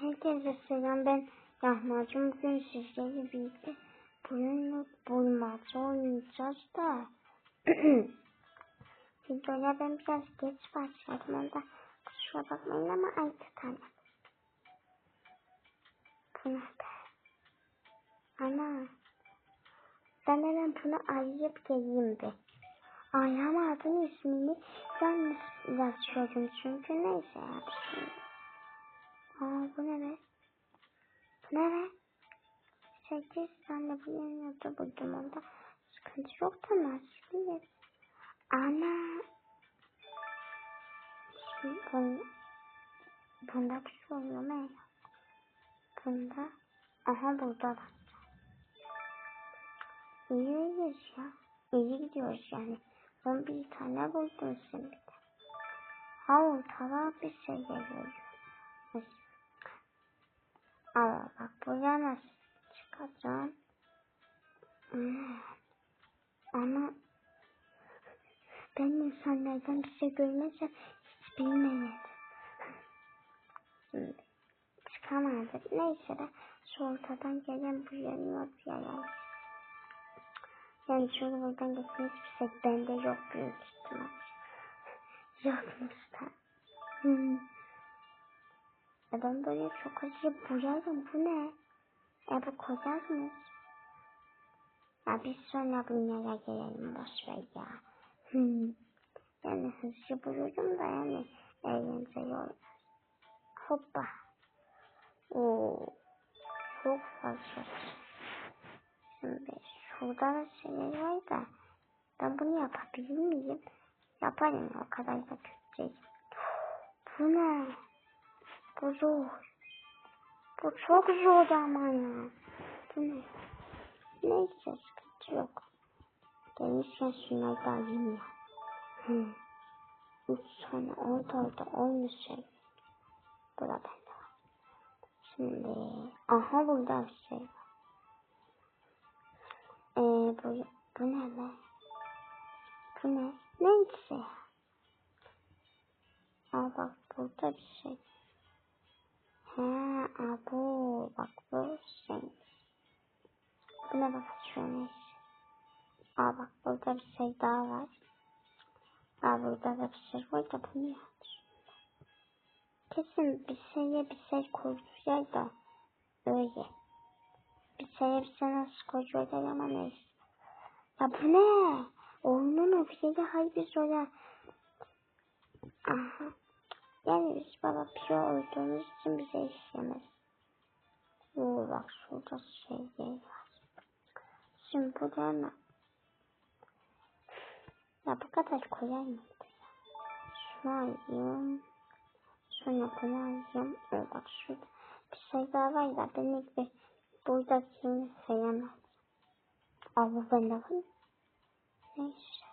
Herkese selam ben Lahmacun bugün sizlerle birlikte bugün bulmaca oynayacağız da. Videoya ben biraz geç başladım onda kusura bakmayın ama altı tane. Bu ne be? Ana. Ben hemen bunu arayıp geleyim bir arayamadım ismini yanlış yazıyordum çünkü neyse ya bir şey Aa bu ne be? Bu ne be? Sekiz tane bu yanıyordu buldum onda. Sıkıntı yok da nasıl biliriz? Ana. Şimdi bun, bunda bir şey oluyor mu? Bunda. Aha burada var. İyiyiz ya. İyi gidiyoruz yani. 11 tane buldum şimdi. Ha ortada bir şey geliyor. Ama bak buraya nasıl çıkacağım? Hmm. Ama ben insanlardan bir şey görmezsem hiç bilmeyiz. Şimdi çıkamadık. Neyse de şu ortadan gelen bu yanıyor yani. Yani şöyle buradan geçmiş bir şey bende yok büyük ihtimal. Yokmuş da. Hmm. Ben böyle çok acı boyarım. Bu ne? E bu koyarmış. Ya biz sonra bunlara gelelim boşver ya. Hmm. Yani hızlı bulurum da yani eğlenceli olur. Hoppa. Oo. Çok fazla. Şimdi şurada da şeyler var da ben bunu yapabilir miyim? Yaparım o kadar da kötü. Bu ne? Bu zor. Bu çok zor ama ya. Bu ne? Neyse sıkıntı yok. Gelirken şunları da alayım ya. Hmm. Üç tane orada orada aynı şey. Burada bende var. Şimdi aha burada bir şey var. Ee, bu, bu ne be? Bu ne? Neyse. Aa bak burada bir şey. Ha, abu bak bu şey. Buna bak şöyle. Aa bak burada bir şey daha var. Aa burada da bir şey var da bunu yapmış. Kesin bir şeye bir şey koyuyor da öyle. Bir şeye bir şey nasıl koyuyorlar ama neyse. Ya bu ne? Oyunun bir şeyde hayır biz öyle. Aha. Yani biz baba piro olduğumuz için bize işlemez. Oo bak şurada şey var. Şimdi burada ne? Ya bu kadar kolay mıydı ya? Şunu alayım. Sonra bunu alayım. Oo bak şurada bir şey daha var da ben ilk bir buradakini sayamam. Aa bu bende var? Neyse.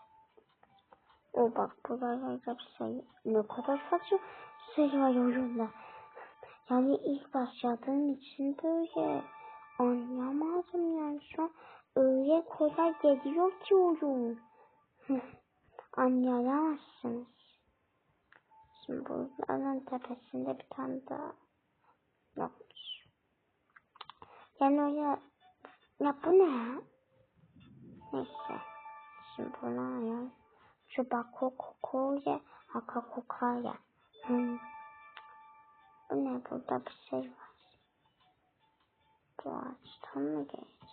O bak buralarda bir şey ne kadar saçma şey var oyunda. Yani ilk başladığım için böyle anlamadım yani şu an öyle kolay geliyor ki oyun. Anlayamazsınız. Şimdi bunların tepesinde bir tane daha yokmuş. Yani öyle ya bu ne ya? Neyse. Şimdi bunu ayar. Şu Bakokoko'ya Hakakoka'ya. Hmm. Bu ne burada bir şey var. Bu ağaçtan mı geçeceğiz?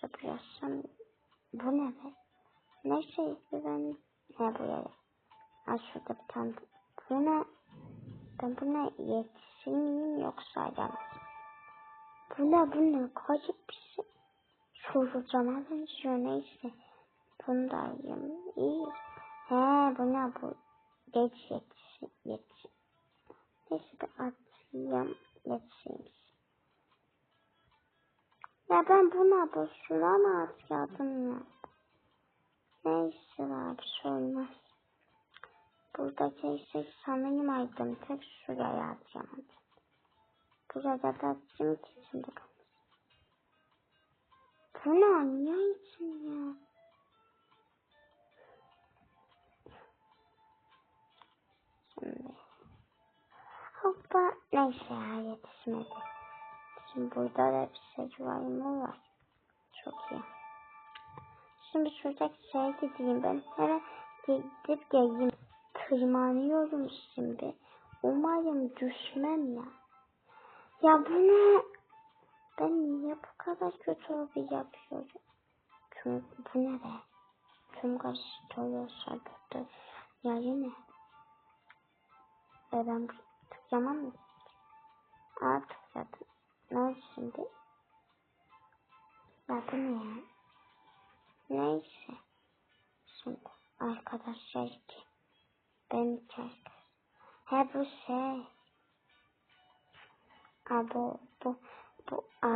Şu piyasam. Bu ne be? Ne şey ben ne bu yere? Ha şurada bir tane. Bu ne? Ben buna yetişir miyim yoksa alamaz. Bu ne bu ne? Kayıp bir şey. Soracağım benziyor neyse. Bunu da alayım. İyi. He bu ne bu? Geç yetiş. Yetiş. Neyse bir atayım. Yetişeyim. Ya ben buna bu şuna mı atıyordum ya? Neyse abi şey olmaz. Buradaki işte sanırım aydım. Tek şuraya atacağım hadi. Burada da atayım ki içinde kalmış. Bu ne? Niye için ya? Hoppa. Neyse ya yetişmedi. Şimdi burada da bir secvarımı var. Çok iyi. Şimdi şuradaki şeye gideyim ben. Hemen gidip geleyim. Tırmanıyorum şimdi. Umarım düşmem ya. Ya bu ne? Ben niye bu kadar kötü hobi yapıyorum? Çünkü bu ne be? Tüm karıştırıyor sabırdı. Yani ne? E ben tıklamam mı? Aa tıkladım. Ne oldu şimdi? Ne ya? Neyse. Şimdi arkadaşlar ki ben içeride. He bu şey. Aa, bu bu bu a,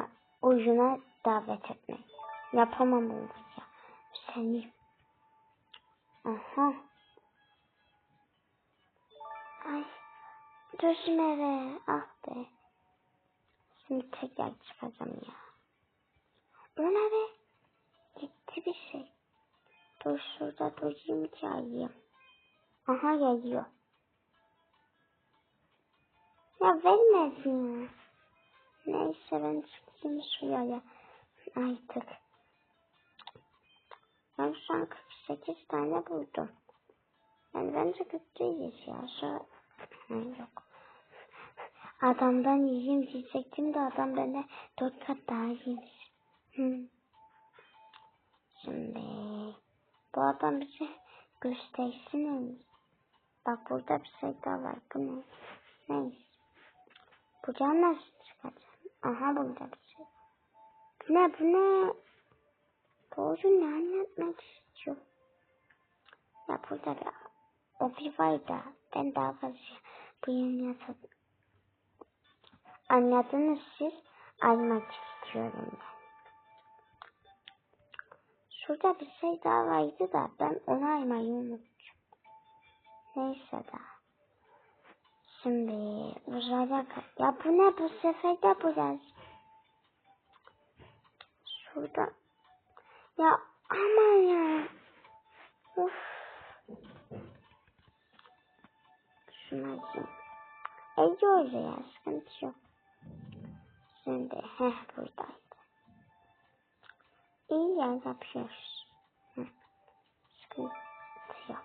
oyuna davet etmek. Yapamam onu ya. Seni. Aha. Ay. Düşme Ah be. Şimdi tekrar çıkacağım ya. Bu ne be? Gitti bir şey. Dur şurada durayım çağırayım. Aha geliyor. Ya vermedin. Neyse ben çıkayım şuraya artık. Ben şu an 48 tane buldum. Yani bence kötüyüz ya. Şu... Yok. Adamdan yiyeyim diyecektim de adam benden dört kat daha iyiymiş. Hı. Şimdi bu adam bize göstersin. Bak burada bir şey daha var. Bu ne? Neyse. Buradan nasıl çıkacağım? Aha burada bir şey. Bu ne bu ne? Doğru ne anlatmak istiyor? Ya burada bir o bir var da ben daha fazla bu yeni yasadım. Anladınız siz? Almak istiyorum ben. Şurada bir şey daha vardı da ben onu almayı unuttum. Neyse daha. Şimdi uzaya Ya bu ne bu sefer de biraz. Şurada. Ya aman ya. Of. Şuna yiyeyim. Ece oraya sıkıntı yok. Şimdi heh buradaydı. İyi yer yapıyoruz. Heh. Sıkıntı yok.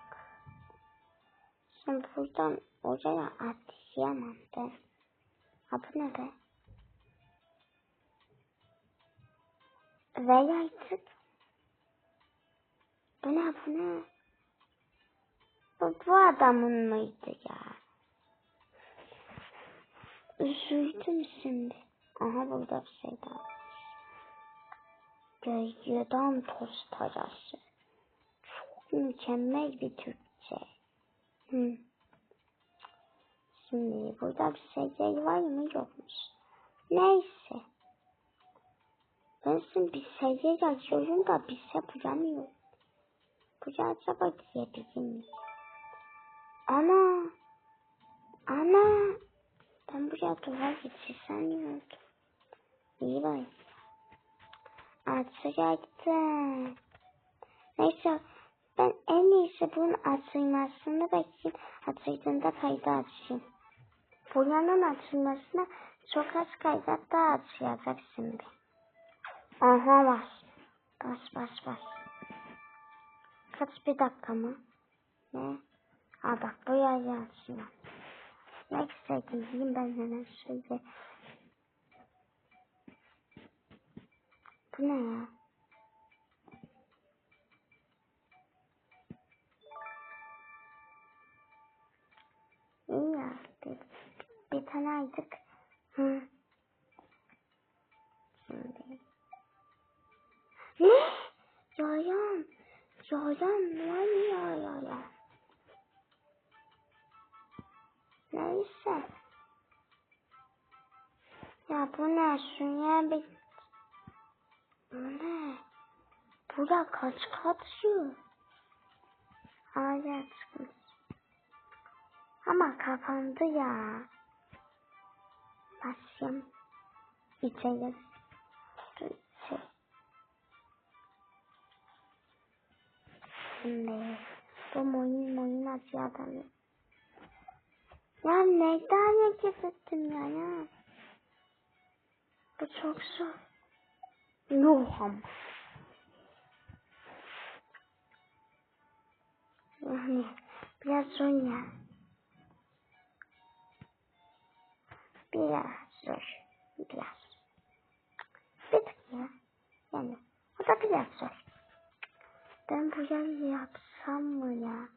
Şimdi buradan oraya atlayamam ben. Ha bu ne be? Ve artık. Bu ne bu ne? Bu, bu adamın mıydı ya? Üzüldüm şimdi. Aha burada bir şey daha. Gölgeden toz tarası. Çok mükemmel bir Türkçe. Hı. Şimdi burada bir şey var mı yokmuş. Neyse. Ben şimdi bir şey yazıyorum da bir şey bulamıyorum. Buraya acaba diyebilir miyim? Ana. Ana. Ben buraya duvar geçirsem oldu. İyi var. Açacaktım. Neyse ben en iyisi bunun açılmasını bekleyeyim. Açıldığında kaydı açayım. Buranın açılmasına çok az kayda da açacak şimdi. Aha bas. Bas bas bas. Kaç bir dakika mı? Ne? Aa bak bu yazı açıyor. Ne istedim diyeyim ben hemen şöyle. Bu ne ya? İyi ya. Bir, bir tane aldık. Hı. Şimdi. Ne? Yayan. Yayan. Ne oluyor yayan? Neyse. Ya bu ne? Şuraya bir... Ne? Bura kaç kat şu? Aya çıkmış. Ama kapandı ya. Basayım. İçeri. Şey. Şimdi bu moyun moyun adamı. Ya neden hareket ettim ya ya? Bu çok zor. Yuh ama. Yani biraz ya. Biraz zor. Biraz. Bir tık ya. Yani o da biraz zor. Ben bu yazı yapsam mı ya?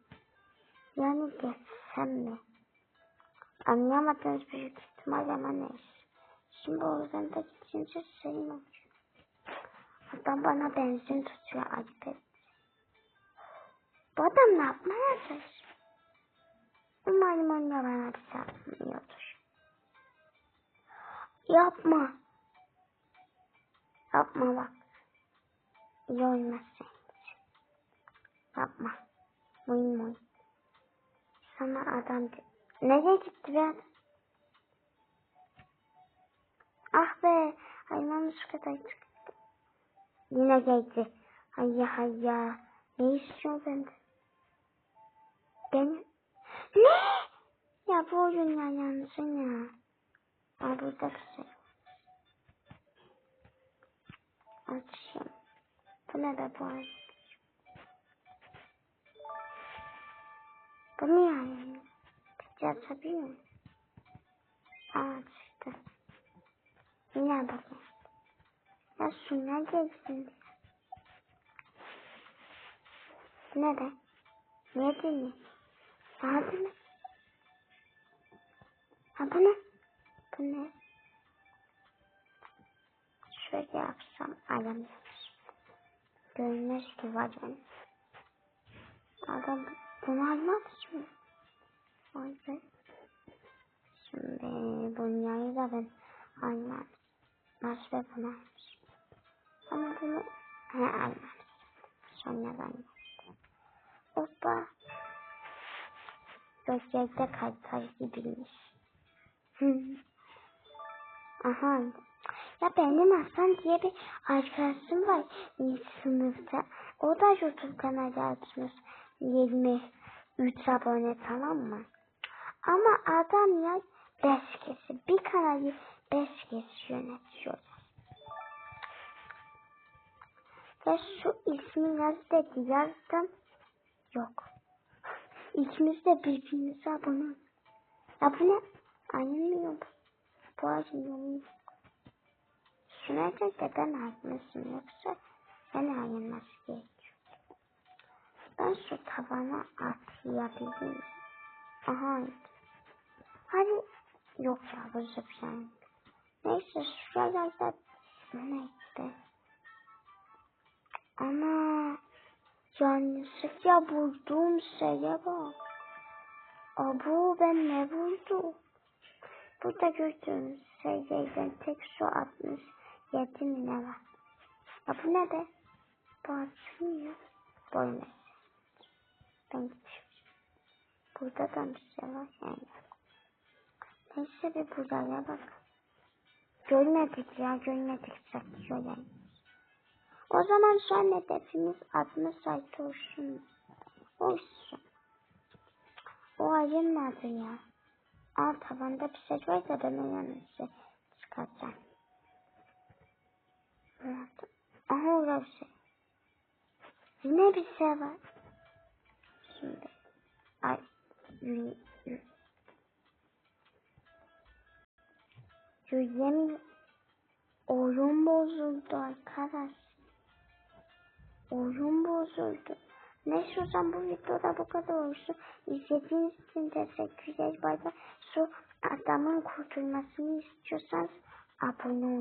Yani geçsem mi? Anlayamadığınız büyük ihtimal ama neyse. Şimdi o yüzden de gidince senin olur. Adam bana benzin tutuyor ayıp et. Bu adam ne yapmaya çalışıyor? Umarım onunla bana bir şey yapmıyordur. Yapma. Yapma bak. İyi olmasın. Yapma. Muyum muyum. Sana adam... de- Nereye gitti be? Ah be. Hayvan şu kadar. Yine geldi. Hayya hayya. Ne istiyor benden? Beni... Ne? Ya bu oyun ya yansın ya. Aa burada şey. Açayım. Bu ne be bu ay? Bu ne yani? Peki açabiliyor muyum? Aa çıktı. Yine bakayım. Ya şuna gelsin. Bu ne be? Niye değil mi? Hadi mi? Ha bu ne? Bu ne? Şöyle yapsam alamıyoruz. Görünmez ki var yani. Adam bunu almaz mı? Vay be. Şimdi dünyayı da ben almam. Nasıl ve bunu almış. Ama bunu he almam. Sonra ben Hoppa. Gökyerde kaytar gibiymiş. Aha. Ya benim Hasan diye bir arkadaşım var sınıfta. O da YouTube kanalı açmış. 23 abone tamam mı? Ama adam ya 5 kişi. Bir kanalı 5 kişi yönetiyor. Ve şu ismi dedi yazdım. Yok. İkimiz de birbirimize abone. Ya bu ne? Anlamıyorum. Bu acımıyorum. Şuna da ben haklısın yoksa ben ayırması gerekiyor. Ben şu tavana atlayabilirim. Aha. Hadi. Yok ya bu zıplayan. Neyse şuralarda neyse. Ana. Yanlışlıkla bulduğum şeye bak. Abu ben ne buldum? Burada gördüğünüz şeylerden tek şu 67 mi ne var? Ya bu ne be? Bu açılmıyor. Boyun Ben gitmişim. Burada da bir şey var yani. Neyse bir buraya bak. Görmedik ya görmedik satıyor yani. O zaman şu an hedefimiz 60 sayfa olsun. Olsun. O ayın nerede ya? Alt tavanda bir şey varsa ben o yanlışı çıkartacağım. Aha bir şey. Yine bir şey var. Şimdi. Ay. Yürüyemiyor. Oyun bozuldu arkadaş. Oyun bozuldu. Neyse o zaman bu videoda bu kadar olsun. İzlediğiniz için teşekkür ederiz. Bay bay. Şu adamın kurtulmasını istiyorsanız abone olun.